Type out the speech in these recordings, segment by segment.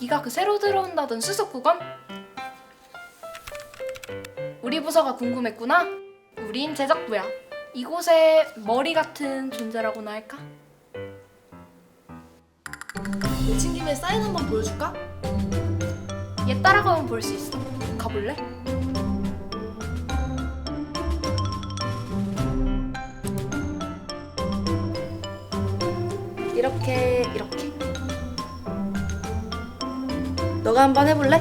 네가 그 새로 들어온다던 수석국원? 우리 부서가 궁금했구나. 우린 제작부야. 이곳에 머리 같은 존재라고나 할까? 내친 김에 사인 한번 보여줄까? 얘 따라가면 볼 수 있어. 가볼래? 이렇게 이렇게. 너가 한번 해볼래?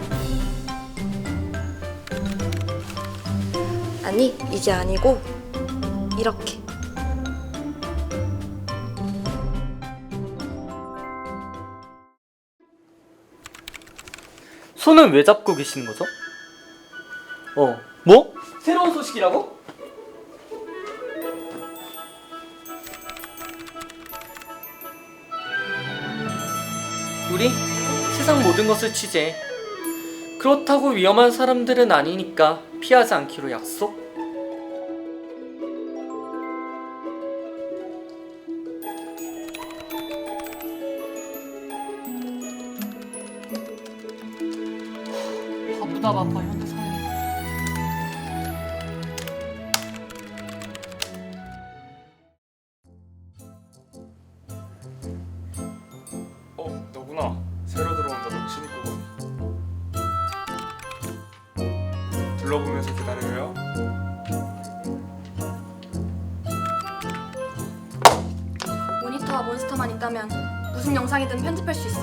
아니 이게 아니고 이렇게 손은 왜 잡고 계시는 거죠? 어, 뭐? 새로운 소식이라고? 우리 세상 모든 것을 취재. 그렇다고 위험한 사람들은 아니니까 피하지 않기로 약속? 바빠 현대 사 새로 들어온다 너 신입구군. 둘러보면서 기다려요. 모니터와 몬스터만 있다면 무슨 영상이든 편집할 수 있어.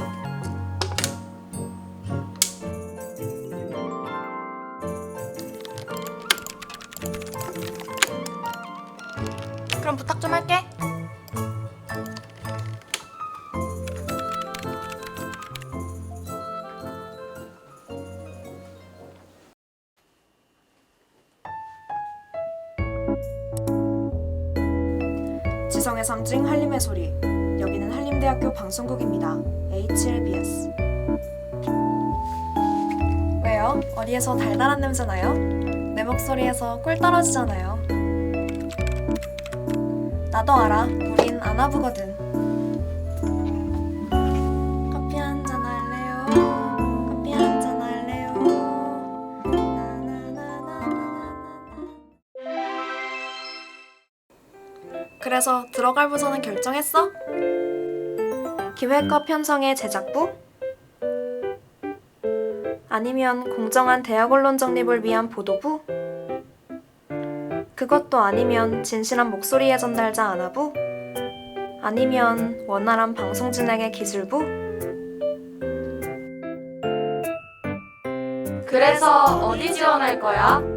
그럼 부탁 좀 할게. 지성의 상징 한림의 소리. 여기는 한림대학교 방송국입니다. HLBS. 왜요? 어디에서 달달한 냄새 나요? 내 목소리에서 꿀 떨어지잖아요. 나도 알아. 우린 안 아프거든. 그래서 들어갈 부서는 결정했어? 기획과 편성의 제작부? 아니면 공정한 대학 언론 정립을 위한 보도부? 그것도 아니면 진실한 목소리의 전달자 안하부? 아니면 원활한 방송 진행의 기술부? 그래서 어디 지원할 거야?